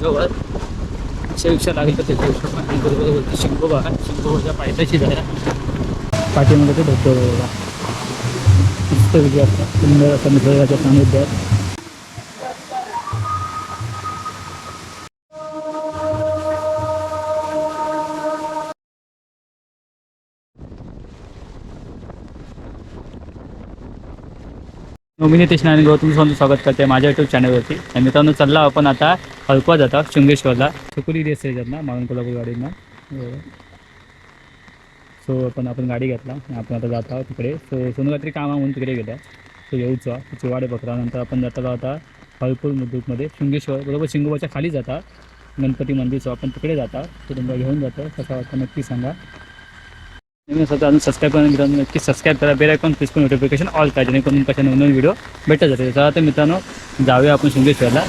जवळ. रिक्षा लागेल तर त्याच्या हिशोबाने बरोबर शिंगोबा शिंगोबाच्या म्हणजे पायथ्याशी जायला पाठीमध्ये ते धबधबा. बघा मस्त असतात. सुंदर असा निसर्गाच्या सानिध्यात नोमिनेटेशन तेशन आणि तुम्ही स्वामी स्वागत करते माझ्या युट्यूब चॅनलवरती आणि मित्रांनो चालला आपण आता हलकवा जाता शृंगेश्वरला. सुकुली देस ना माळून कोल्हापूर गाडीनं. सो आपण आपण गाडी घेतला. आपण आता जात आहोत तिकडे. सो सोनू काहीतरी काम म्हणून तिकडे गेल्या. सो येऊचा चिवाडे बकरा नंतर आपण जाताला आता हळपूर मुद्दूकमध्ये शृंगेश्वर बरोबर शिंगोबाच्या खाली जाता. गणपती मंदिर. सो आपण तिकडे जाता. तो तुम्हाला घेऊन जातो. कसा वाटतं नक्की सांगा. नवीन असं अजून सबस्क्राईब करा मित्रांनो नक्की सबस्क्राईब करा. बेल आयकॉन प्लीज पण नोटिफिकेशन ऑल करा जेणेकरून कशा नवीन नवीन व्हिडिओ भेटत जाते चला तर मित्रांनो जाऊया आपण शृंगेश्वरला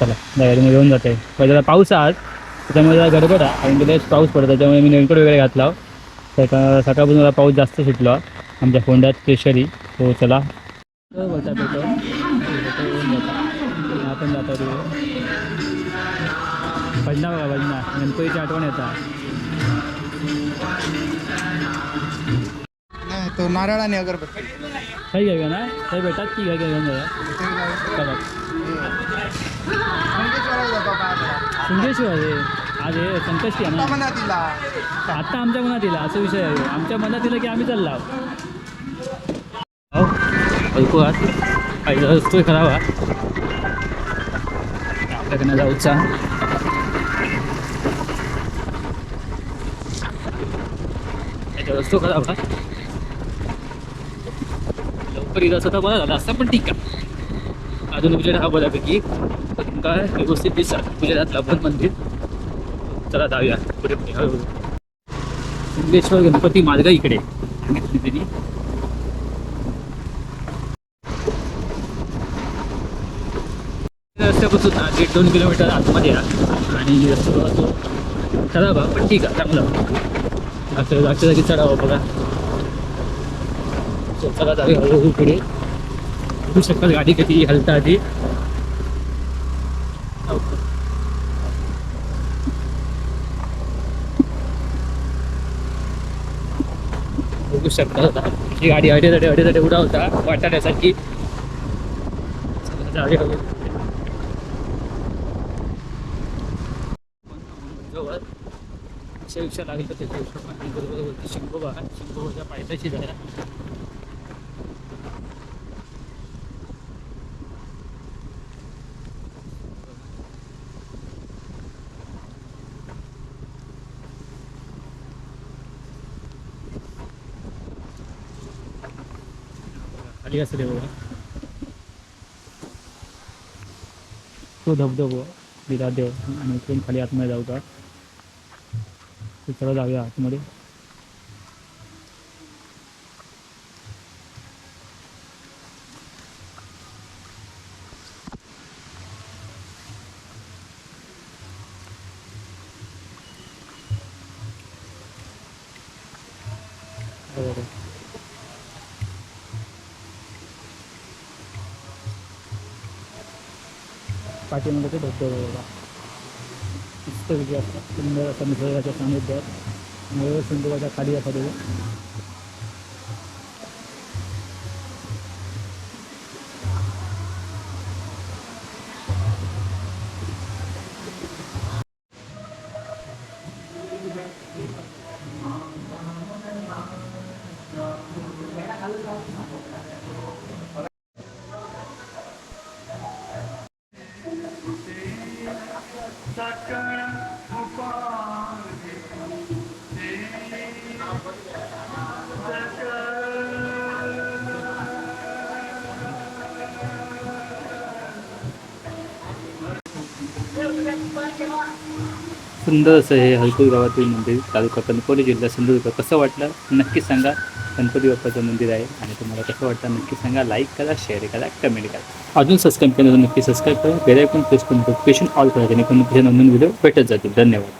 चला गाडीमध्ये येऊन जाते. पहिले जरा पाऊस आज. त्याच्यामुळे जरा गडबड आहे. आणि तिथे पाऊस पडतो. त्याच्यामुळे मी नेमकट वगैरे घातला. सकाळ सकाळपासून जरा पाऊस जास्त सुटला आमच्या फोंड्यात स्पेशली हो चला. बोलता पेटो आपण जातो. भजना बघा भजना गणपतीची आठवण येतात तो नारळ आणि अगरबत्ती काही घेऊया ना. काही भेटात की घ्या घेऊन जाऊया चला. संकेश्वराला जातो आपण आता. शृंगेश्वर हे आज हे संकष्टी आहे ना. म्हणा तिला आता आमच्या मनात येईल असा विषय आहे. आमच्या मनात येईल की आम्ही चालला. हो. ऐकू आत पहिला रस्तोय करावा. आपल्याकडनं जाऊचा रस्तो करावा. लवकर येत असं तर बरं झालं असतं पण ठीक आहे. अजून उजेड हा बऱ्यापैकी तुमका काय व्यवस्थित दिसतात. उजेडात लाभन मंदिर. चला जाऊया. पुढे पुढे. हो. सिद्धेश्वर गणपती मार्ग इकडे. त्यांनी रस्त्यापासून दीड दोन किलोमीटर आतमध्ये आणि रस्ता तो चढावा. पण ठीक आहे. चांगला. जागच्या जागी चढावा बघा. चला जाऊया हळूहळू पुढे बघू शकाल गाडी कधी हलता आधी? बघू शकता ही गाडी अडे अडे अडे उडा होता वाटाण्यासाठी जाऊया हळू. जवळ. रिक्षा लागेल तर त्याच्या हिशोबाने बरोबर बोलतो शिंगोबा शिंगोबाच्या पायथ्याशी जाया खाली असं रे बघा तो धबधबो विरादेव आणि इकडून खाली आतमध्ये जाऊ का चला जाऊया आतमध्ये बरोबर पाठीमध्ये ते धबधबा बघा मस्त विजय असतात सुंदर असा निसर्गाच्या सानिध्यात मयूर सिंधुवाच्या खाली असा तो सुंदर असं हे हलकूर गावातील मंदिर तालुका कणकवली जिल्हा सिंधुदुर्ग. कसं वाटलं? नक्की सांगा. गणपती बाप्पाचं मंदिर आहे आणि तुम्हाला कसं वाटतं नक्की सांगा लाईक करा शेअर करा कमेंट करा. अजून सबस्क्राईब केलं तर नक्की सबस्क्राईब करा. बेलायकून प्रेस करून नोटिफिकेशन ऑल करा जेणेकरून तुझ्या नवीन व्हिडिओ भेटत जातील. धन्यवाद.